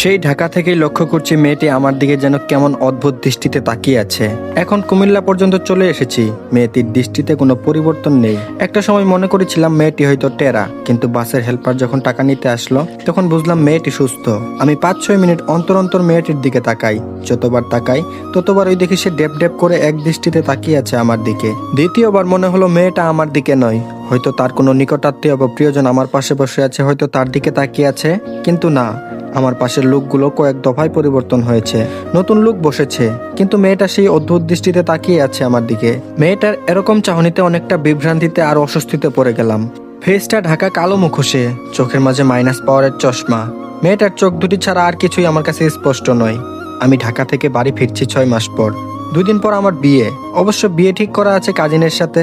সেই ঢাকা থেকেই লক্ষ্য করছি মেয়েটি আমার দিকে যেন কেমন অদ্ভুত দৃষ্টিতে তাকিয়ে আছে। এখন কুমিল্লা পর্যন্ত চলে এসেছি। মেয়েটির দৃষ্টিতে কোনো পরিবর্তন নেই। একটা সময় মনে করেছিলাম মেয়েটি হয়তো টেরা, কিন্তু বাসের হেল্পার যখন টাকা নিতে আসলো, তখন বুঝলাম মেয়েটি সুস্থ। আমি পাঁচ ছয় মিনিট অন্তর অন্তর মেয়েটির দিকে তাকাই। যতবার তাকাই, ততবার ওই দেখি সে ডেপ ডেপ করে এক দৃষ্টিতে তাকিয়ে আছে আমার দিকে। দ্বিতীয়বার মনে হলো মেয়েটা আমার দিকে নয়। হয়তো তার কোনো নিকটাত্মীয় বা প্রিয়জন আমার পাশে বসে আছে, হয়তো তার দিকে তাকিয়ে আছে, কিন্তু না। আমার পাশের লোকগুলো কয়েক দফায় পরিবর্তন হয়েছে। নতুন লোক বসেছে, কিন্তু মেয়েটা সেই অদ্ভুত দৃষ্টিতে তাকিয়ে আছে আমার দিকে। মেয়েটার এরকম চাহনিতে অনেকটা বিভ্রান্তিতে আর অস্বস্তিতে পড়ে গেলাম। ফেসটা ঢাকা কালো মুখোশে, চোখের মাঝে মাইনাস পাওয়ারের চশমা। মেয়েটার চোখ দুটি ছাড়া আর কিছুই আমার কাছে স্পষ্ট নয়। আমি ঢাকা থেকে বাড়ি ফিরছি ছয় মাস পর। দুদিন পর আমার বিয়ে। অবশ্য বিয়ে ঠিক করা আছে কাজিনের সাথে।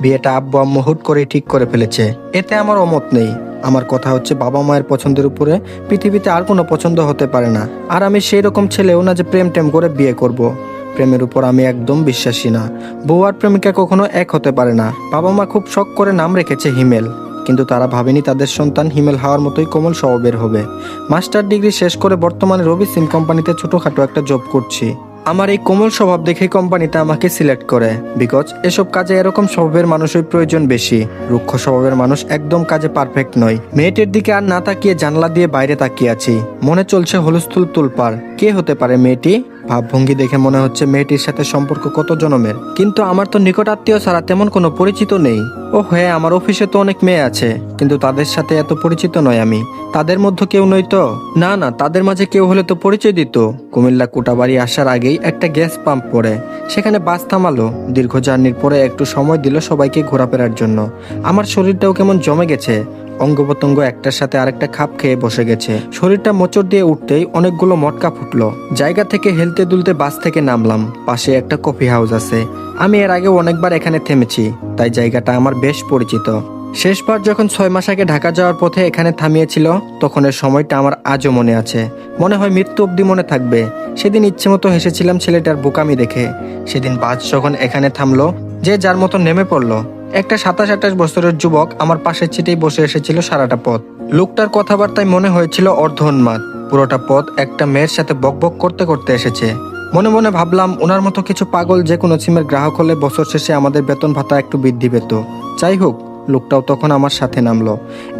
বিয়েটা আব্বু আম্মু হুট করে ঠিক করে ফেলেছে। এতে আমার অমত নেই। আমার কথা হচ্ছে বাবা মায়ের পছন্দের উপরে পৃথিবীতে আর কোনো পছন্দ হতে পারে না। আর আমি সেই রকম ছেলেও না যে প্রেম টেম করে বিয়ে করব। প্রেমের উপর আমি একদম বিশ্বাসী না। বউ আর প্রেমিকা কখনো এক হতে পারে না। বাবা মা খুব শখ করে নাম রেখেছে হিমেল। কিন্তু তারা ভাবেনি তাদের সন্তান হিমেল হওয়ার মতোই কোমল স্বভাবের হবে। মাস্টার ডিগ্রি শেষ করে বর্তমানে রবি সিম কোম্পানিতে ছোটোখাটো একটা জব করছি। আমার এই কোমল স্বভাব দেখে কোম্পানিতে আমাকে সিলেক্ট করে। বিকজ এসব কাজে এরকম স্বভাবের মানুষের প্রয়োজন বেশি। রুক্ষ স্বভাবের মানুষ একদম কাজে পারফেক্ট নয়। মেয়েটির দিকে আর না তাকিয়ে জানলা দিয়ে বাইরে তাকিয়ে আছি। মনে চলছে হলুস্থুল তুলপার কে হতে পারে মেয়েটি? ভাবভঙ্গি দেখে মনে হচ্ছে মেয়েটির সাথে সম্পর্ক কত জনমের। কিন্তু আমার তো নিকট আত্মীয় ছাড়া তেমন কোনো পরিচিত নেই। ও হ্যাঁ আমার অফিসে তো অনেক মেয়ে আছে। কিন্তু তাদের সাথে এত পরিচিত নয় আমি। তাদের মধ্যে কেউ নই তো? না না, তাদের মাঝে কেউ হলে তো পরিচয় দিত। কুমিল্লা কোটাবাড়ি আসার আগেই একটা গ্যাস পাম্প পড়ে। সেখানে বাস থামালো। দীর্ঘ জার্নির পরে একটু সময় দিল সবাইকে ঘোরাফেরার জন্য। আমার শরীরটাও কেমন জমে গেছে। অঙ্গ প্রত্যঙ্গ একটার সাথে আরেকটা খাপ খেয়ে বসে গেছে। শরীরটা মোচড় দিয়ে উঠতেই অনেকগুলো মটকা ফুটলো। জায়গা থেকে হেলতে দুলতে বাস থেকে নামলাম। পাশে একটা কফি হাউস আছে। আমি এর আগে অনেকবার এখানে থেমেছি। তাই জায়গাটা আমার বেশ পরিচিত। শেষবার যখন ছয় মাস আগে ঢাকা যাওয়ার পথে এখানে থামিয়েছিল, তখন এর সময়টা আমার আজও মনে আছে। মনে হয় মৃত্যু অবধি মনে থাকবে। সেদিন ইচ্ছে মতো হেসেছিলাম ছেলেটার বোকামি দেখে। সেদিন বাস যখন এখানে থামলো, যে যার মতো নেমে পড়ল। একটা সাতাশ আঠাশ বছরের যুবক আমার পাশের ছিটেই বসে এসেছিল সারাটা পথ। লোকটার কথাবার্তায় মনে হয়েছিল অর্ধোন্মাদ। পুরোটা পথ একটা মেয়ের সাথে বকবক করতে করতে এসেছে। মনে মনে ভাবলাম, ওনার মতো কিছু পাগল যে কোনো সিমের গ্রাহক হলে বছর শেষে আমাদের বেতন ভাতা একটু বৃদ্ধি পেত। যাই হোক লোকটাও তখন আমার সাথে নামলো।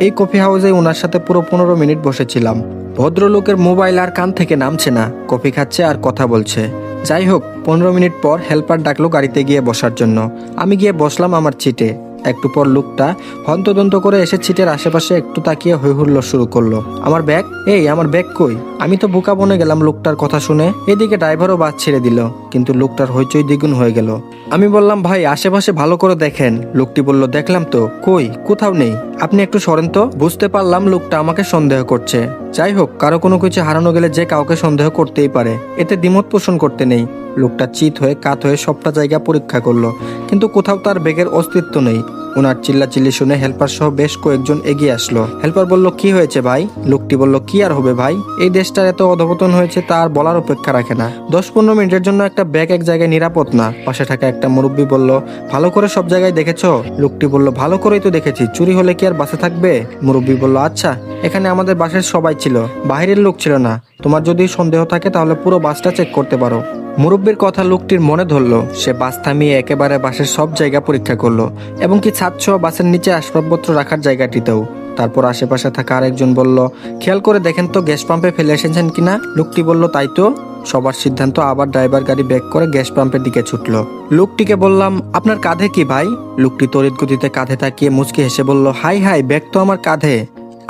এই কফি হাউসে ওনার সাথে পুরো পনেরো মিনিট বসেছিলাম। ভদ্রলোকের মোবাইল আর কান থেকে নামছে না, কফি খাচ্ছে আর কথা বলছে। যাই হোক, পনেরো মিনিট পর হেল্পার ডাকলো গাড়িতে গিয়ে বসার জন্য। আমি গিয়ে বসলাম আমার চিটে একটু পর লোকটা হন্তদন্ত করে এসে ছিটের আশেপাশে একটু তাকিয়ে হই হুল্লো শুরু করল। আমার ব্যাগ? এই, আমার ব্যাগ কই? আমি তো বোকা বনে গেলাম, লোকটার কথা শুনে এদিকে ড্রাইভারও বাদ ছেড়ে দিল, কিন্তু লোকটার হইচই দ্বিগুণ হয়ে গেল। আমি বললাম, ভাই, আশেপাশে ভালো করে দেখেন। লোকটি বলল, দেখলাম তো। কই? কোথাও নেই। আপনি একটু সরেন তো। বুঝতে পারলাম লোকটা আমাকে সন্দেহ করছে। যাই হোক, কারও কোনো কিছু হারানো গেলে যে কাউকে সন্দেহ করতেই পারে। এতে দ্বিমত পোষণ করতে নেই। লোকটা চিত হয়ে কাত হয়ে সবটা জায়গা পরীক্ষা করল। কিন্তু কোথাও তার বেগের অস্তিত্ব নেই। ওনার চিল্লাচিল্লি শুনে হেল্পার সহ বেশ কয়েকজন এগিয়ে আসলো। হেল্পার বলল, কি হয়েছে ভাই? লোকটি বলল, কি আর হবে ভাই? এই দেশটার এত অধপতন হয়েছে, তা আর বলার অপেক্ষা রাখে না। দশ পনেরো মিনিটের জন্য একটা ব্যাগ এক জায়গায় নিরাপদ না। পাশে থাকা একটা মুরব্বী বলল, ভালো করে সব জায়গায় দেখেছ? লোকটি বলল, ভালো করেই তো দেখেছি। চুরি হলে কি আর বাসে থাকবে? মুরব্বী বলল আচ্ছা এখানে আমাদের বাসের সবাই ছিল। বাইরের লোক ছিল না। তোমার যদি সন্দেহ থাকে তাহলে পুরো বাসটা চেক করতে পারো। মুরব্বীর কথা লোকটির মনে ধরলো, সে বাস থামিয়ে একেবারে বাসের সব জায়গা পরীক্ষা করল এবং কি ছাত্র বাসের নিচে আসবাবপত্র রাখার জায়গাটিতেও। তারপর আশেপাশে থাকা আরেকজন বলল, খেয়াল করে দেখেন তো, গ্যাস পাম্পে ফেলে এসেছেন কিনা? লোকটি বলল, তাই তো। সবার সিদ্ধান্ত আবার ড্রাইভার গাড়ি ব্যাক করে গ্যাস পাম্পের দিকে ছুটল। লোকটিকে বললাম, আপনার কাঁধে কি ভাই? লোকটি তড়িৎ গতিতে কাঁধে তাকিয়ে মুচকি হেসে বলল, হাই হাই, ব্যাগ তো আমার কাঁধে।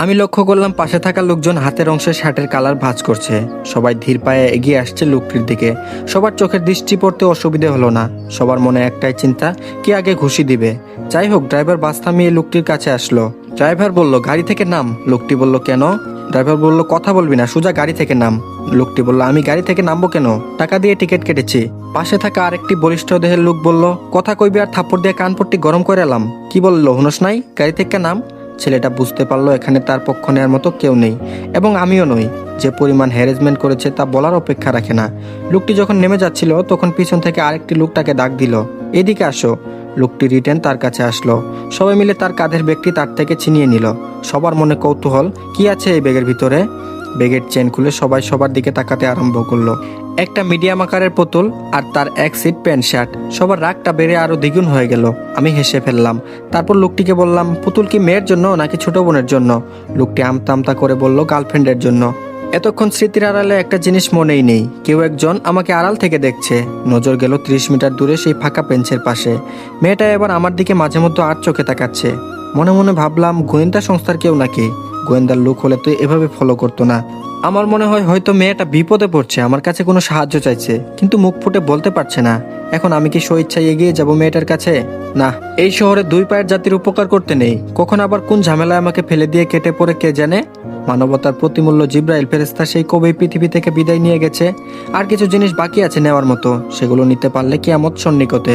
আমি লক্ষ্য করলাম পাশে থাকা লোকজন হাতের অংশে শার্টের কালার ভাঁজ করছে। সবাই ধীর পায়ে এগিয়ে আসছে লোকটির দিকে। সবার চোখের দৃষ্টি পড়তে অসুবিধে হলো না। সবার মনে একটাই চিন্তা, কে আগে ঘুষি দিবে? যাই হোক, ড্রাইভার বাস থামিয়ে লোকটির কাছে আসলো। ড্রাইভার বলল, গাড়ি থেকে নাম। লোকটি বলল, কেন? ড্রাইভার বলল, কথা বলবি না, সোজা গাড়ি থেকে নাম। লোকটি বলল, আমি গাড়ি থেকে নামবো কেন? টাকা দিয়ে টিকিট কেটেছি। পাশে থাকা আরেকটি বলিষ্ঠ দেহের লোক বলল, কথা কইবি আর থাপ্পড় দিয়ে কানপট্টি গরম করে এলাম। কি বলল, হুনস নাই? গাড়ি থেকে নাম? ছেলেটা বুঝতে পারল এখানে তার পক্ষ নেওয়ার মতো কেউ নেই এবং আমিও নই। যে পরিমাণ হ্যারেসমেন্ট করেছে তা বলার অপেক্ষা রাখে না। লোকটি যখন নেমে যাচ্ছিল, তখন পিছন থেকে আরেকটি লোকটাকে ডাক দিল। এদিকে আসো। লোকটি রিটেন তার কাছে আসলো। সবাই মিলে তার কাঁধের ব্যাগটি তার থেকে ছিনিয়ে নিল। সবার মনে কৌতূহল, কি আছে এই ব্যাগের ভিতরে? ব্যাগের চেন খুলে সবাই সবার দিকে তাকাতে আরম্ভ করল। একটা মিডিয়াম আকারের পুতুল আর তার এক সিট প্যান্ট শার্ট। সবার রাগটা বেড়ে আরও দ্বিগুণ হয়ে গেল। আমি হেসে ফেললাম। তারপর লোকটিকে বললাম, পুতুল কি মেয়ের জন্য নাকি ছোট বোনের জন্য? লোকটি আমতা আমতা করে বলল, গার্লফ্রেন্ডের জন্য। এতক্ষণ স্মৃতির আড়ালে একটা জিনিস মনেই নেই। কেউ একজন আমাকে আড়াল থেকে দেখছে। নজর গেল ত্রিশ মিটার দূরে সেই ফাঁকা বেঞ্চের পাশে। মেয়েটা এবার আমার দিকে মাঝে মধ্যে আর চোখে তাকাচ্ছে। মনে মনে ভাবলাম, গোয়েন্দা সংস্থার কেউ নাকি? গোয়েন্দার লোক হলে তো এভাবে ফলো করতো না। আমার মনে হয় হয়তো মেয়েটা বিপদে পড়ছে, আমার কাছে কোনো সাহায্য চাইছে, কিন্তু মুখ ফুটে বলতে পারছে না। এখন আমি কি স্বেচ্ছায় এগিয়ে যাব মেয়েটার কাছে? না, এই শহরে দুই পায়ের জাতির উপকার করতে নেই। কখন আবার কোন ঝামেলায় আমাকে ফেলে দিয়ে কেটে পড়ে কে জানে? মানবতার প্রতিমূল্য জিব্রাইল ফেরেস্তা সেই কবেই পৃথিবী থেকে বিদায় নিয়ে গেছে। আর কিছু জিনিস বাকি আছে নেওয়ার মতো। সেগুলো নিতে পারলে কিয়ামত সন্নিকতে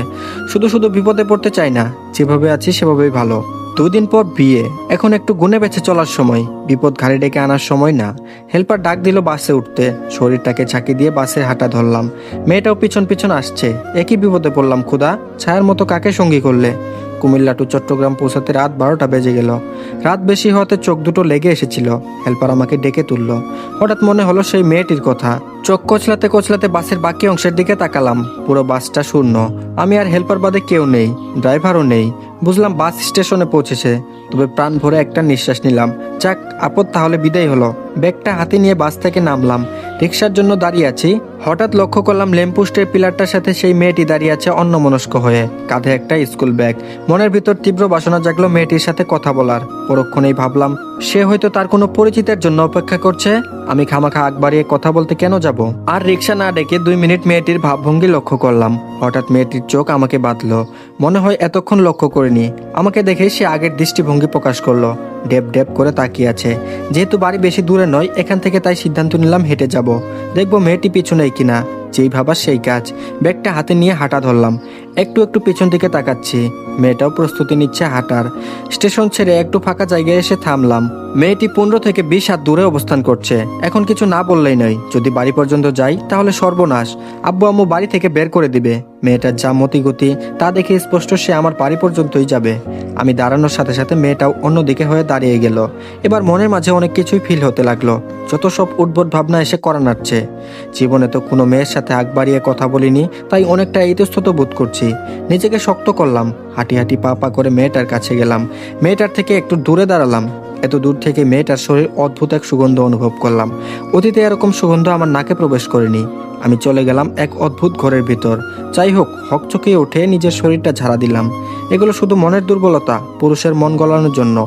শুধু শুধু বিপদে পড়তে চাই না। যেভাবে আছি সেভাবেই ভালো। দুদিন পর বিয়ে। এখন একটু গুনে বেছে চলার সময়। বিপদ ঘাড়ে ডেকে আনার সময় না। হেল্পার ডাক দিল বাসে উঠতে। শরীরটাকে ঝাঁকি দিয়ে বাসের হাঁটা ধরলাম। মেয়েটাও পিছন পিছন আসছে। একই বিপদে পড়লাম ক্ষুদা ছায়ার মতো কাকে সঙ্গী করলে? কুমিল্লা টু চট্টগ্রাম পৌঁছাতে রাত বারোটা বেজে গেল। রাত বেশি হওয়াতে চোখ দুটো লেগে এসেছিল। হেল্পার আমাকে ডেকে তুলল। হঠাৎ মনে হলো সেই মেয়েটির কথা। চোখ কচলাতে কচলাতে বাসের বাকি অংশের দিকে তাকালাম। পুরো বাসটা শূন্য। আমি আর হেল্পার বাদে কেউ নেই, ড্রাইভারও নেই। বুঝলাম বাস স্টেশনে পৌঁছেছে। তবে প্রাণ ভরে একটা নিঃশ্বাস নিলাম। যাক, আপদ তাহলে বিদায় হলো। ব্যাগটা হাতে নিয়ে বাস থেকে নামলাম। রিক্সার জন্য দাঁড়িয়ে আছি। হঠাৎ লক্ষ্য করলাম ল্যাম্পোস্টের পিলারটার সাথে সেই মেয়েটি দাঁড়িয়ে আছে অন্যমনস্ক হয়ে। কাঁধে একটা স্কুল ব্যাগ। মনের ভিতর তীব্র বাসনা জাগলো মেয়েটির সাথে কথা বলার। পরক্ষণেই ভাবলাম সে হয়তো তার কোনো পরিচিতের জন্য অপেক্ষা করছে। আমি খামাখা আগ বাড়িয়ে কথা বলতে কেন যাব? আর রিক্সা না ডেকে দুই মিনিট মেয়েটির ভাবভঙ্গি লক্ষ্য করলাম। হঠাৎ মেয়েটির চোখ আমাকে বাঁধলো। মনে হয় এতক্ষণ লক্ষ্য করিনি। আমাকে দেখে সে আগের দৃষ্টিভঙ্গি প্রকাশ করল। ডেপ ডেপ করে তাকিয়ে আছে। যেহেতু বাড়ি বেশি দূরে নয়, এখান থেকে তাই সিদ্ধান্ত নিলাম হেঁটে যাব। দেখব মেয়েটি পিছনেই কিনা। যেই ভাবা সেই কাজ। ব্যাগটা হাতে নিয়ে হাঁটা ধরলাম। একটু একটু পিছন দিকে তাকাচ্ছি। মেয়েটাও প্রস্তুতি নিচ্ছে হাঁটার। স্টেশন ছেড়ে একটু ফাঁকা জায়গায় এসে থামলাম। মেয়েটি পনেরো থেকে বিশ হাত দূরে অবস্থান করছে। এখন কিছু না বললেই নয়, যদি বাড়ি পর্যন্ত যাই তাহলে সর্বনাশ। আব্বু আম্মু বাড়ি থেকে বের করে দিবে। মেয়েটার যা মতি গতি তা দেখে স্পষ্ট সে আমার বাড়ি পর্যন্তই যাবে। আমি দাঁড়ানোর সাথে সাথে মেয়েটাও অন্যদিকে হয়ে দাঁড়িয়ে গেল। এবার মনের মাঝে অনেক কিছুই ফিল হতে লাগল। যত সব উদ্ভট ভাবনা এসে করা নাড়ছে জীবনে তো কোনো মেয়ের সাথে আগ বাড়িয়ে কথা বলিনি, তাই অনেকটা ইতস্তত বোধ করছি। নিজেকে শক্ত করলাম, হাঁটি হাঁটি পা পা করে মেয়েটার কাছে গেলাম। মেয়েটার থেকে একটু দূরে দাঁড়ালাম, এত দূর থেকে মেয়েটার শরীর অদ্ভুত এক সুগন্ধ অনুভব করলাম। অতীতে এরকম সুগন্ধ আমার নাকে প্রবেশ করেনি। আমি চলে গেলাম এক অদ্ভুত ঘরের ভিতর। যাই হোক, হকচকিয়ে উঠে নিজের শরীরটা ঝাড়া দিলাম। এগুলো শুধু মনের দুর্বলতা, পুরুষের মন গলানোর জন্য।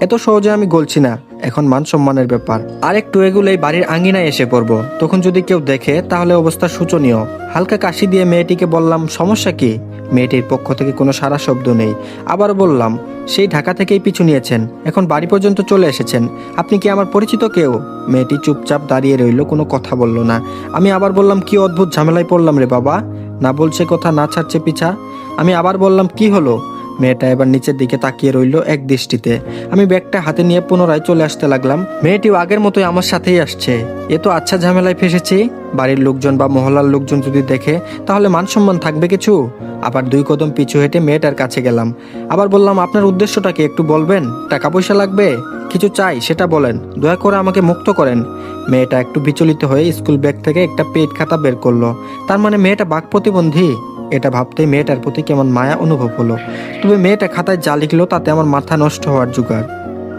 এত সহজে আমি গলছি না, এখন মান সম্মানের ব্যাপার। আর একটু এগুলো এই বাড়ির আঙ্গিনায় এসে পড়ব। তখন যদি কেউ দেখে, তাহলে অবস্থা শোচনীয়। হালকা কাশি দিয়ে মেয়েটিকে বললাম, সমস্যা কি? মেয়েটির পক্ষ থেকে কোনো সারা শব্দ নেই। আবার বললাম, সেই ঢাকা থেকেই পিছু নিয়েছেন। এখন বাড়ি পর্যন্ত চলে এসেছেন। আপনি কি আমার পরিচিত কেউ? মেয়েটি চুপচাপ দাঁড়িয়ে রইল, কোনো কথা বলল না। আমি আবার বললাম, কি অদ্ভুত ঝামেলায় পড়লাম রে বাবা? না বলছে কথা, না ছাড়ছে পিছা। আমি আবার বললাম, কি হলো? মেয়েটা এবার নিচের দিকে তাকিয়ে রইল এক দৃষ্টিতে। আমি ব্যাগটা হাতে নিয়ে পুনরায় চলে আসতে লাগলাম। মেয়েটিও আগের মতোই আমার সাথেই আসছে। এ তো আচ্ছা ঝামেলায় ফেসেছি। বাড়ির লোকজন বা মহলার লোকজন যদি দেখে, তাহলে মান সম্মান থাকবে কিছু? আবার দুই কদম পিছু হেঁটে মেয়েটার কাছে গেলাম। আবার বললাম, আপনার উদ্দেশ্যটা কি একটু বলবেন? টাকা পয়সা লাগবে? কিছু চাই, সেটা বলেন। দয়া করে আমাকে মুক্ত করেন। মেয়েটা একটু বিচলিত হয়ে স্কুল ব্যাগ থেকে একটা পেট খাতা বের করল। তার মানে মেয়েটা বাক প্রতিবন্ধী? এটা ভাবতে মেয়েটার প্রতি কেমন মায়া অনুভব হলো। তবে মেয়েটা খাতায় যা লিখলো তাতে আমার মাথা নষ্ট হওয়ার জোগাড়।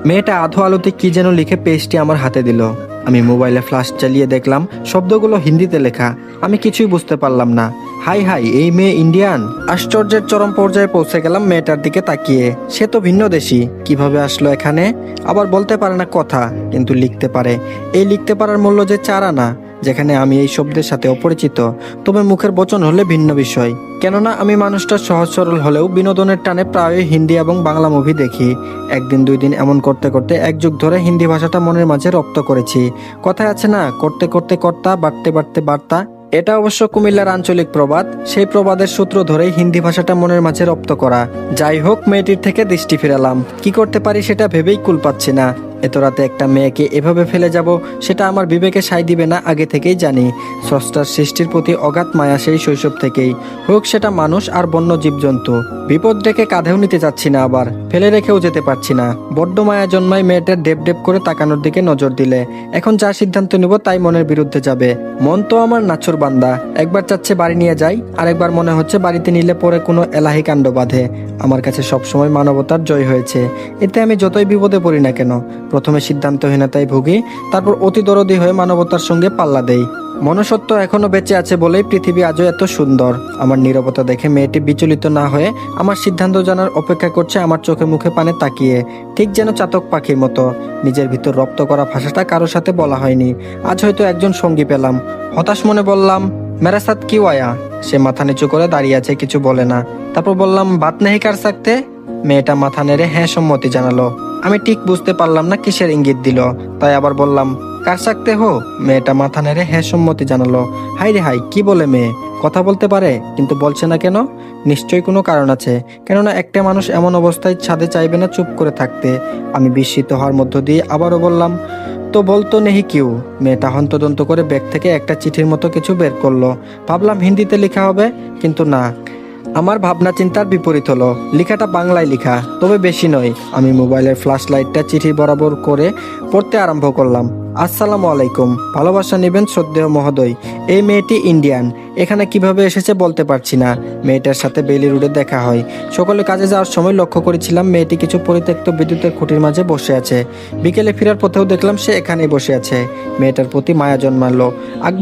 মেয়েটা আধো আলোতে কি যেন লিখে পেজটি আমার হাতে দিল। আমি মোবাইলে ফ্ল্যাশ চালিয়ে দেখলাম, শব্দগুলো হিন্দিতে লেখা। আমি কিছুই বুঝতে পারলাম না। হাই হাই, এই মেয়ে ইন্ডিয়ান আশ্চর্যের চরম পর্যায়ে পৌঁছে গেলাম মেয়েটার দিকে তাকিয়ে। সে তো ভিন্ন দেশি। কীভাবে আসলো এখানে? আবার বলতে পারে না কথা, কিন্তু লিখতে পারে। এই লিখতে পারার মূল্য যে চারা না যেখানে আমি এই শব্দের সাথে অপরিচিত, তবে মুখের বচন হলে ভিন্ন বিষয়। কেননা আমি মানুষটা সহজ সরল হলেও বিনোদনের টানে প্রায়ই হিন্দি এবং বাংলা মুভি দেখি। একদিন দুই দিন এমন করতে করতে এক যুগ ধরে হিন্দি ভাষাটা মনের মাঝে রপ্ত করেছি। কথায় আছে না, করতে করতে কর্তা, বাড়তে বাড়তে বার্তা। এটা অবশ্য কুমিল্লার আঞ্চলিক প্রবাদ। সেই প্রবাদের সূত্র ধরেই হিন্দি ভাষাটা মনের মাঝে রপ্ত করা। যাই হোক, মেয়েটির থেকে দৃষ্টি ফেরালাম। কি করতে পারি সেটা ভেবেই কুল পাচ্ছি না। এত রাতে একটা মেয়েকে এভাবে ফেলে যাব, সেটা আমার বিবেকে সাই দিবে না, আগে থেকেই জানি। স্রষ্টার সৃষ্টির প্রতি অগাধ মায়া সেই শৈশব থেকেই। হোক, সেটা মানুষ আর বন্য জীবজন্তু। বিপদ ডেকে কাঁধেও নিতে চাচ্ছি না আবার, ফেলে রেখেও যেতে পারছি না। বড্ড মায়া জন্মায় মেয়েটার ডেপ ডেপ করে তাকানোর দিকে নজর দিলে। এখন যা সিদ্ধান্ত নেব তাই মনের বিরুদ্ধে যাবে। মন তো আমার নাচুর বান্দা। একবার চাচ্ছে বাড়ি নিয়ে যাই, আরেকবার মনে হচ্ছে বাড়িতে নিলে পরে কোনো এলাহি কাণ্ড বাঁধে। আমার কাছে সবসময় মানবতার জয় হয়েছে। এতে আমি যতই বিপদে পড়ি না কেন প্রথমে সিদ্ধান্তহীনতায় ভুগি, তারপর অতি দরদি হয়ে মানবতার সঙ্গে পাল্লা দেই। মনুষ্যত্ব এখনও বেঁচে আছে বলেই পৃথিবী আজও এত সুন্দর। আমার নীরবতা দেখে মেয়েটি বিচলিত না হয়ে আমার সিদ্ধান্ত জানার অপেক্ষা করছে আমার চোখে মুখে পানে তাকিয়ে, ঠিক যেন চাতক পাখির মতো। নিজের ভিতর রপ্ত করা ভাষাটা কারোর সাথে বলা হয়নি। আজ হয়তো একজন সঙ্গী পেলাম। হতাশ মনে বললাম মেরা সাথ কি ওয়া সে মাথা নিচু করে দাঁড়িয়ে আছে, কিছু বলে না। তারপর বললাম, বাত নেহি কার সাকতে মেয়েটা মাথা নেড়ে হ্যাঁ সম্মতি জানালো। আমি ঠিক বুঝতে পারলাম না কিসের ইঙ্গিত দিল। তাই আবার বললাম, কার সাকতে হো? মেয়েটা মাথা নেড়ে হ্যাঁ সম্মতি জানালো। হাই রে হাই, কি বলে মেয়ে? কথা বলতে পারে, কিন্তু বলছে না কেন? নিশ্চয়ই কোনো কারণ আছে। কেননা একটা মানুষ এমন অবস্থায় ছাদে চাইবে না চুপ করে থাকতে। আমি বিস্মিত হওয়ার মধ্য দিয়ে আবারও বললাম, তো বলতো নেহি কিউ? মেয়েটা হন্তদন্ত করে ব্যাগ থেকে একটা চিঠির মতো কিছু বের করল। ভাবলাম হিন্দিতে লেখা হবে, কিন্তু না। আমার ভাবনা চিন্তার বিপরীত হলো, লেখাটা বাংলায় লেখা, তবে বেশি নয়। আমি মোবাইলের ফ্ল্যাশ লাইটটা চিঠি বরাবর করে পড়তে আরম্ভ করলাম। আসসালামু আলাইকুম। ভালোবাসা নেবেন শ্রদ্ধেয় মহোদয়। এই মেয়েটি ইন্ডিয়ান। এখানে কীভাবে এসেছে বলতে পারছি না। মেয়েটার সাথে বেলি রোডে দেখা হয়। সকলে কাজে যাওয়ার সময় লক্ষ্য করেছিলাম মেয়েটি কিছু পরিত্যক্ত বিদ্যুতের খুঁটির মাঝে বসে আছে। বিকেলে ফেরার পথেও দেখলাম সে এখানেই বসে আছে। মেয়েটার প্রতি মায়া জন্মালো।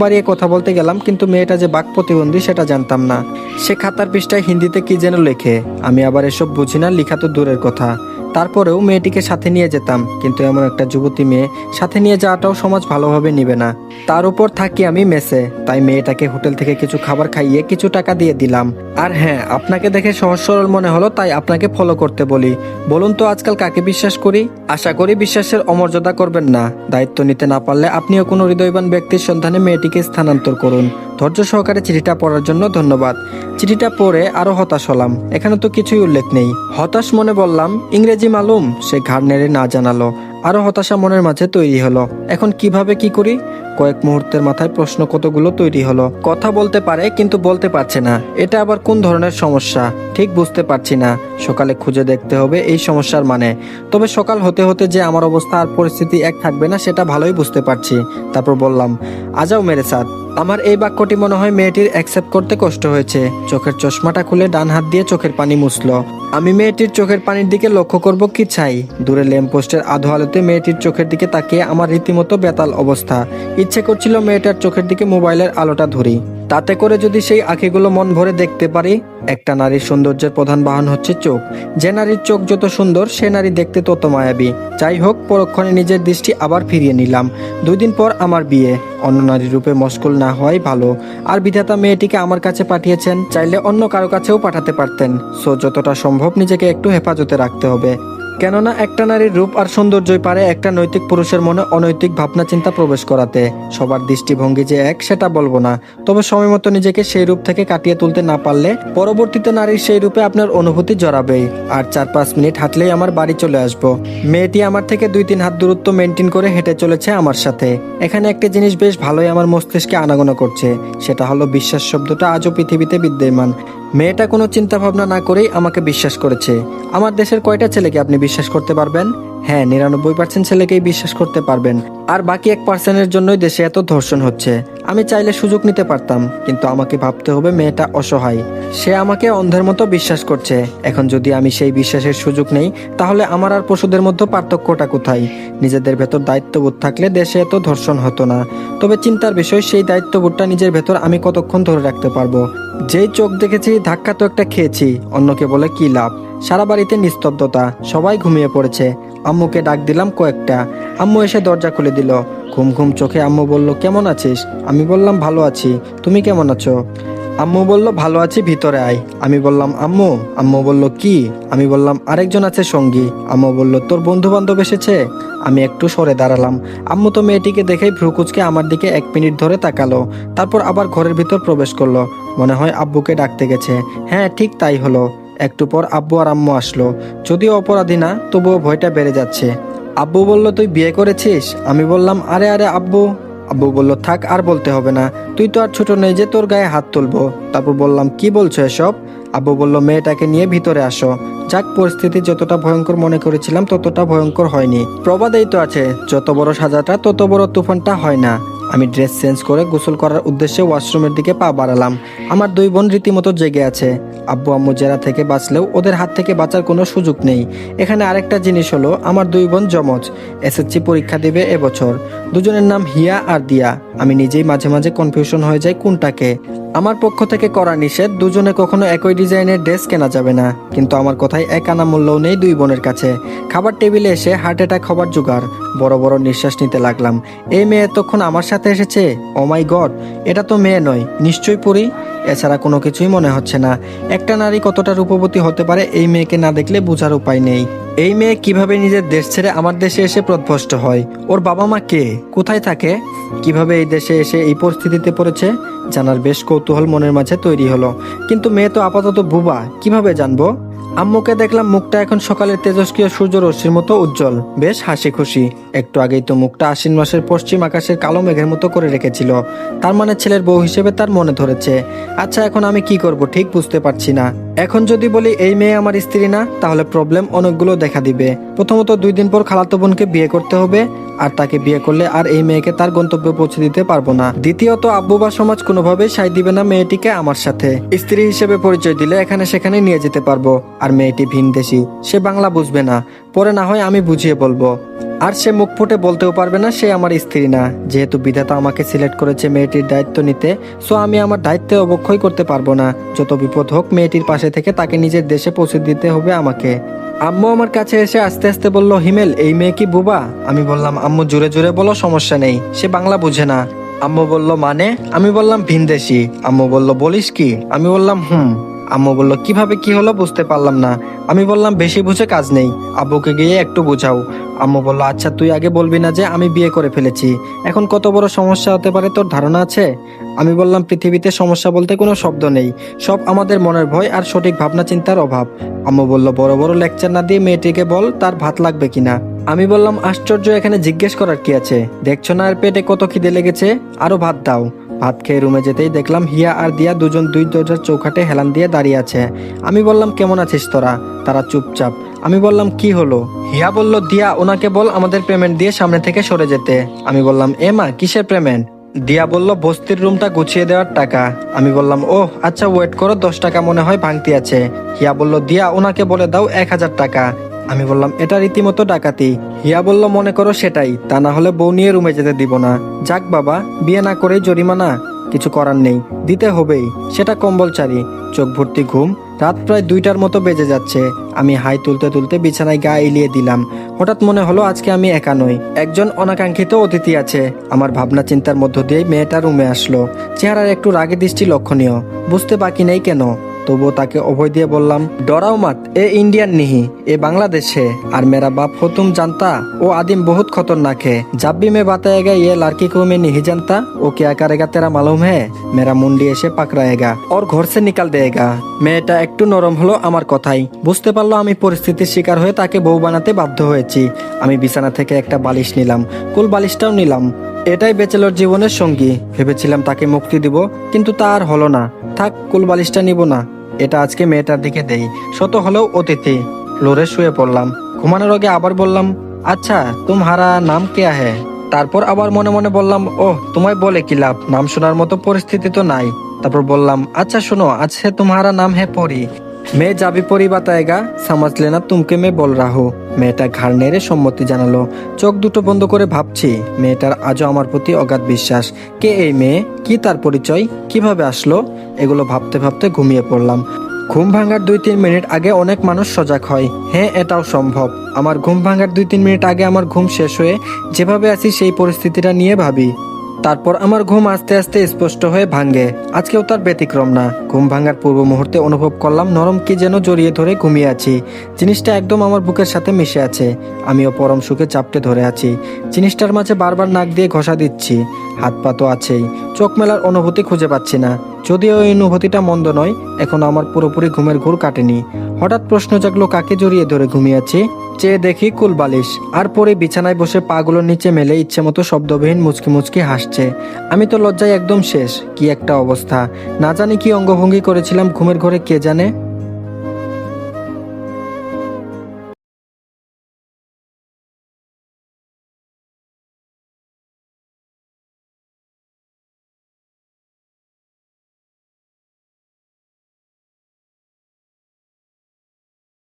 বাড়িয়ে কথা বলতে গেলাম, কিন্তু মেয়েটা যে বাক প্রতিবন্ধী সেটা জানতাম না। সে খাতার পৃষ্ঠায় হিন্দিতে কি যেন লেখে। আমি আবার এসব বুঝি না, লেখা তো দূরের কথা। তারপরেও মেয়েটিকে সাথে নিয়ে যেতাম, কিন্তু এমন একটা যুবতী মেয়ে সাথে নিয়ে যাওয়াটাও সমাজ ভালোভাবে নিবে না। তার উপর থাকি আমি মেসে, তাই মেয়েটাকে হোটেল থেকে কিছু খাবার খাইয়ে কিছু টাকা দিয়ে দিলাম। আর হ্যাঁ আপনাকে দেখে সহজ সরল মনে হলো, তাই আপনাকে ফলো করতে বলি। বলুন তো আজকাল কাকে বিশ্বাস করি? আশা করি বিশ্বাসের অমর্যাদা করবেন না। দায়িত্ব নিতে না পারলে আপনিও কোনো হৃদয়বান ব্যক্তির সন্ধানে মেয়েটিকে স্থানান্তর করুন। ধৈর্য সহকারে চিঠিটা পড়ার জন্য ধন্যবাদ। চিঠিটা পড়ে আরও হতাশ হলাম। এখানে তো কিছুই উল্লেখ নেই। হতাশ মনে বললাম, ইংরেজি মালুম, সে ঘাড় নেড়ে না জানালো। আরও হতাশা মনের মাঝে তৈরি হলো। এখন কীভাবে কি করি? কয়েক মুহূর্তের মাথায় প্রশ্ন কতগুলো তৈরি হলো। কথা বলতে পারে, কিন্তু বলতে পারছে না। এটা আবার কোন ধরনের সমস্যা? ঠিক বুঝতে পারছি না। সকালে খুঁজে দেখতে হবে এই সমস্যার মানে। তবে সকাল হতে হতে যে আমার অবস্থা আর পরিস্থিতি এক থাকবে না, সেটা ভালোই বুঝতে পারছি। তারপর বললাম আজাও মেরে সাথ আমার এই বাক্যটি মনে হয় মেয়েটির অ্যাকসেপ্ট করতে কষ্ট হয়েছে। চোখের চশমাটা খুলে ডান হাত দিয়ে চোখের পানি মুছলো। আমি মেয়েটির চোখের পানির দিকে লক্ষ্য করব কি চাই? দূরে ল্যাম্পপোস্টের আধো আলোতে মেয়েটির চোখের দিকে তাকিয়ে আমার রীতিমতো বেতাল অবস্থা। ইচ্ছে করছিল মেয়েটার চোখের দিকে মোবাইলের আলোটা ধরি। তাতে করে যদি সেই আঁখিগুলো মন ভরে দেখতে পারি, একটা নারীর সৌন্দর্যের প্রধান বাহন হচ্ছে চোখ। যে নারীর চোখ যত সুন্দর, সে নারী দেখতে তত মায়াবী। যাই হোক, পরক্ষণে নিজের দৃষ্টি আবার ফিরিয়ে নিলাম। দুই দিন পর আমার বিয়ে। অন্য নারী রূপে মস্কুল না হওয়াই ভালো। আর বিধাতা মেয়েটিকে আমার কাছে পাঠিয়েছেন, চাইলে অন্য কারও কাছেও পাঠাতে পারতেন। সো যতটা সম্ভব নিজেকে একটু হেফাজতে রাখতে হবে। কেননা একটা নারীর রূপ আর সৌন্দর্যই পারে একটা নৈতিক পুরুষের মনে অনৈতিক ভাবনা, চিন্তা প্রবেশ করাতে। সবার দৃষ্টিভঙ্গি যে এক, সেটা বলব না। তবে সময় মতো নিজেকে সেই রূপ থেকে কাটিয়ে তুলতে না পারলে পরবর্তীতে নারীর সেই রূপে আপনার অনুভূতি জড়াবেই। আর চার পাঁচ মিনিট হাঁটলেই আমার বাড়ি চলে আসব। মেয়েটি আমার থেকে দুই তিন হাত দূরত্ব মেনটেন করে হেঁটে চলেছে আমার সাথে। এখানে একটা জিনিস বেশ ভালোই আমার মস্তিষ্কে আনাগোনা করছে। সেটা হলো বিশ্বাস শব্দটা আজও পৃথিবীতে বিদ্যমান। মেয়েটা কোনো চিন্তা ভাবনা না করেই আমাকে বিশ্বাস করেছে। আমার দেশের কয়টা ছেলেকে আপনি বিশ্বাস করতে পারবেন? হ্যাঁ নিরানব্বই পার্সেন্ট ছেলেকেই বিশ্বাস করতে পারবেন। আর বাকি এক পার্সেন্টের জন্যই দেশে এত ধর্ষণ হচ্ছে। আমি চাইলে সুযোগ নিতে পারতাম, কিন্তু আমাকে ভাবতে হবে মেয়েটা অসহায়। সে আমাকে অন্ধের মতো বিশ্বাস করছে। এখন যদি আমি সেই বিশ্বাসের সুযোগ নেই, তাহলে আমার আর পশুদের মধ্যে পার্থক্যটা কোথায়? নিজেদের ভেতর দায়িত্ববোধ থাকলে দেশে এত ধর্ষণ হতো না। তবে চিন্তার বিষয়, সেই দায়িত্ববোধটা নিজের ভেতর আমি কতক্ষণ ধরে রাখতে পারব? যেই চোখ দেখেছি, ধাক্কা তো একটা খেয়েছি। অন্যকে বলে, কি লাভ? সারা বাড়িতে নিস্তব্ধতা। সবাই ঘুমিয়ে পড়েছে। আম্মুকে ডাক দিলাম কয়েকটা। আম্মু এসে দরজা খুলে দিল। ঘুম ঘুম চোখে আম্মু বলল, কেমন আছিস? আমি বললাম, ভালো আছি। তুমি কেমন আছো? আম্মু বলল, ভালো আছি, ভিতরে আয়। আমি বললাম, আম্মু। আম্মু বলল, কি? আমি বললাম, আরেকজন আছে সঙ্গী। আম্মু বলল, তোর বন্ধু বান্ধব এসেছে? আমি একটু সরে দাঁড়ালাম। আম্মু তো মেয়েটিকে দেখেই ভ্রুকুচকে আমার দিকে এক মিনিট ধরে তাকালো, তারপর আবার ঘরের ভিতর প্রবেশ করল। মনে হয় আব্বুকে ডাকতে গেছে। হ্যাঁ ঠিক তাই হলো। একটু পর আব্বু আর আম্মু আসলো। যদিও অপরাধী না, তবুও ভয়টা বেড়ে যাচ্ছে। আব্বু বলল, তুই বিয়ে করেছিস? আমি বললাম, আরে আরে, আব্বু। আব্বু বলল, থাক, আর বলতে হবে না। তুই তো আর ছোট নেই যে তোর গায়ে হাত তুলবো। তারপর বললাম, কি বলছো এসব? আব্বু বলল, মেয়েটাকে নিয়ে ভিতরে আসো। যাক, পরিস্থিতি যতটা ভয়ঙ্কর মনে করেছিলাম, ততটা ভয়ঙ্কর হয়নি। প্রবাদেই তো আছে, যত বড় সাজাটা, তত বড় তুফানটা হয় না। আমি ড্রেস চেঞ্জ করে গোসল করার উদ্দেশ্যে ওয়াশরুমের দিকে পা বাড়ালাম। আমার দুই বোন রীতিমতো জেগে আছে। আব্বু আম্মু জেরা থেকে বাঁচলেও ওদের হাত থেকে বাঁচার কোনো সুযোগ নেই। এখানে আরেকটা জিনিস হলো, আমার দুই বোন জমজ এসএসসি পরীক্ষা দিবে এবছর। দুজনের নাম হিয়া আর দিয়া। আমি নিজেই মাঝে মাঝে কনফিউশন হয়ে যাই কোনটাকে। আমার পক্ষ থেকে করা নিষেধ, দুজনে কখনো একই ডিজাইনের ড্রেস কেনা যাবে না। কিন্তু আমার কথায় এক আনা মূল্যও নেই দুই বোনের কাছে। খাবার টেবিলে এসে হার্ট অ্যাটাক হবার জোগাড়। বড় বড় নিঃশ্বাস নিতে লাগলাম। এই মেয়ে এতক্ষণ আমার সাথে এসেছে? ও মাই গড এটা তো মেয়ে নয়, নিশ্চয়ই পড়ি এছাড়া কোনো কিছুই মনে হচ্ছে না। একটা নারী কতটা রূপবতী হতে পারে এই মেয়েকে না দেখলে বোঝার উপায় নেই। এই মেয়ে কীভাবে নিজের দেশ ছেড়ে আমার দেশে এসে প্রধ্বস্ত হয়? ওর বাবা মা কে? কোথায় থাকে? কীভাবে এই দেশে এসে এই পরিস্থিতিতে পড়েছে? জানার বেশ কৌতূহল মনের মাঝে তৈরি হলো। কিন্তু মেয়ে তো আপাতত বুবা, কীভাবে জানব? আম্মুকে দেখলাম মুখটা এখন সকালের তেজস্ক্রিয় সূর্য রশ্মির মতো উজ্জ্বল। বেশ হাসি খুশি একটু আগেই তো মুখটা আশ্বিন মাসের পশ্চিম আকাশের কালো মেঘের মতো করে রেখেছিল। তার মানে ছেলের বউ হিসেবে তার মনে ধরেছে। আচ্ছা এখন আমি কি করব ঠিক বুঝতে পারছি না। এখন যদি বলি এই মেয়ে আমার স্ত্রী না, তাহলে প্রবলেম অনেকগুলো দেখা দিবে। প্রথমত দুই দিন পর খালাতো বোনকে বিয়ে করতে হবে, আর তাকে বিয়ে করলে আর এই মেয়েকে তার গন্তব্যে পৌঁছে দিতে পারব না। দ্বিতীয়ত, আব্বু বা সমাজ কোনোভাবেই সাই দিবে না মেয়েটিকে আমার সাথে। স্ত্রী হিসেবে পরিচয় দিলে এখানে সেখানে নিয়ে যেতে পারব, আর মেয়েটি ভিনদেশি, সে বাংলা বুঝবে না। পরে না হয় আমি বুঝিয়ে বলব। আর সে মুখ ফুটে বলতেও পারবে না, সে আমার স্ত্রী না। যেহেতু বিধাতা আমাকে সিলেক্ট করেছে মেয়েটির দায়িত্ব নিতে, সো আমি আমার দায়িত্বে অবক্ষয় করতে পারব না। যত বিপদ হোক, মেয়েটির পাশে থেকে তাকে নিজের দেশে পৌঁছে দিতে হবে আমাকে। আম্মু আমার কাছে এসে আস্তে আস্তে বলল, হিমেল, এই মেয়ে কি বুবা? আমি বললাম, আম্মু, জোরে জোরে বলো, সমস্যা নেই। সে বাংলা বুঝে না। আম্মু বলল মানে? আমি বললাম, ভিনদেশি। আম্মু বলল, বলিস কি? আমি বললাম, হুম। আম্মু বলল, কীভাবে কি হলো বুঝতে পারলাম না। আমি বললাম, বেশি বুঝে কাজ নেই, আব্বুকে গিয়ে একটু বুঝাও। আম্মু বলল আচ্ছা তুই আগে বলবি না যে আমি বিয়ে করে ফেলেছি। এখন কত বড় সমস্যা হতে পারে তোর ধারণা আছে? আমি বললাম, পৃথিবীতে সমস্যা বলতে কোনো শব্দ নেই, সব আমাদের মনের ভয় আর সঠিক ভাবনা চিন্তার অভাব। আম্মু বলল, বড় বড় লেকচার না দিয়ে মেয়েটিকে বল, তার ভাত লাগবে কিনা? আমি বললাম, আশ্চর্য, এখানে জিজ্ঞেস করার কি আছে? দেখছ না আর পেটে কত খিদে লেগেছে? আরও ভাত দাও। ভাত খেয়ে রুমে যেতেই দেখলাম হিয়া আর দিয়া দুজন দুই দরজার চৌকাটে হেলান দিয়ে দাঁড়িয়ে আছে। আমি বললাম, কেমন আছিস তোরা? তারা চুপচাপ। আমি বললাম, কি হলো? হিয়া বলল, দিয়া, ওনাকে বল আমাদের পেমেন্ট দিয়ে সামনে থেকে সরে যেতে। আমি বললাম, এ মা, কিসের পেমেন্ট? দিয়া বলল, বস্তির রুমটা গুছিয়ে দেওয়ার টাকা। আমি বললাম ও আচ্ছা ওয়েট করো, দশ টাকা মনে হয় ভাঙতি আছে। হিয়া বলল, দিয়া, ওনাকে বলে দাও এক হাজার টাকা। আমি বললাম, এটা রীতিমতো ডাকাতি। হিয়া বলল, মনে করো সেটাই, তা না হলে বউ নিয়ে রুমে যেতে দিব না। যাক বাবা, বিয়ে না করেই জরিমানা? কিছু করার নেই, দিতে হবেই, সেটা কম্বলচারী। চোখ ভর্তি ঘুম, রাত প্রায় দুইটার মতো বেজে যাচ্ছে। আমি হাই তুলতে তুলতে বিছানায় গা এলিয়ে দিলাম। হঠাৎ মনে হলো, আজকে আমি একা নই। একজন অনাকাঙ্ক্ষিত অতিথি আছে। আমার ভাবনা চিন্তার মধ্য দিয়েই মেয়েটা রুমে আসলো। চেহারার একটু রাগে দৃষ্টি লক্ষণীয়। বুঝতে বাকি নেই কেন? তবুও তাকে অভয় দিয়ে বললাম, ডরাও মাত, এ ইন্ডিয়ান নিহি, এ বাংলাদেশে। আর মেরা বাপ हो জানতা, ও আদিম বহুত খতরনাক হে। है মে भी मैं ইয়ে ये কো মে নিহি জানতা, ও কে আকারে গা তেরা মালুম হে। মেরা মুন্ডি এসে ঘর সে নিকাল से निकाल देगा মেয়েটা একটু নরম হলো আমার কথাই। বুঝতে পারল আমি পরিস্থিতির শিকার হয়ে তাকে বউ বানাতে বাধ্য হয়েছি। আমি বিছানা থেকে একটা বালিশ নিলাম, কুল বালিশটাও নিলাম। এটাই বেচেলর জীবনের সঙ্গী। ভেবেছিলাম তাকে মুক্তি দিব, কিন্তু তা আর হলো না। থাক, কুল বালিশটা নিব না। এটা আজকে মেয়েটার দিকে দেই। শত হলেও অতিথি। ফ্লোরে শুয়ে পড়লাম। ঘুমানোর আগে আবার বললাম আচ্ছা তুমহারা নাম কেয়া হে তারপর আবার মনে মনে বললাম ও তোমায় বলে কি লাভ? নাম শোনার মতো পরিস্থিতি তো নাই। তারপর বললাম আচ্ছা শোনো, আজকে তোমারা নাম হে পরি। মেয়ে যাবি পরি বাতায়েগা সামাজ লেনা তুমকে মে বল রাহু। মেয়েটা ঘাড় নেড়ে সম্মতি জানালো। চোখ দুটো বন্ধ করে ভাবছি, মেয়েটার আজও আমার প্রতি অগাধ বিশ্বাস। কে এই মেয়ে? কি তার পরিচয়? কীভাবে আসলো? এগুলো ভাবতে ভাবতে ঘুমিয়ে পড়লাম। ঘুম ভাঙার দুই তিন মিনিট আগে অনেক মানুষ সজাগ হয়। হ্যাঁ এটাও সম্ভব। আমার ঘুম ভাঙার দুই তিন মিনিট আগে আমার ঘুম শেষ হয়ে যেভাবে আছি সেই পরিস্থিতিটা নিয়ে ভাবি। তারপর আমার ঘুম আস্তে আস্তে স্পষ্ট হয়ে ভাঙে আজকেও তার ব্যতিক্রম না। ঘুম ভাঙার পূর্ব মুহূর্তে অনুভব করলাম নরম কি যেন জড়িয়ে ধরে ঘুমিয়ে আছি। জিনিসটা একদম আমার বুকের সাথে মিশে আছে। আমিও পরম সুখে চাপটে ধরে আছি। জিনিসটার মাঝে বারবার নাক দিয়ে ঘষা দিচ্ছি। হাত পা তো আছেই। চোখ মেলার অনুভূতি খুঁজে পাচ্ছি না। যদিও এই অনুভূতিটা মন্দ নয়, এখনও আমার পুরোপুরি ঘুমের ঘুর কাটেনি। হঠাৎ প্রশ্ন জাগলো, কাকে জড়িয়ে ধরে ঘুমিয়ে আছি? চেয়ে দেখি কুলবালিশ আর পরে বিছানায় বসে পাগুলোর নিচে মেলে ইচ্ছে মতো শব্দবিহীন মুচকি মুচকি হাসছে। আমি তো লজ্জায় একদম শেষ, কি একটা অবস্থা। না জানি কি অঙ্গভঙ্গি করেছিলাম, ঘুমের ঘরে কে জানে?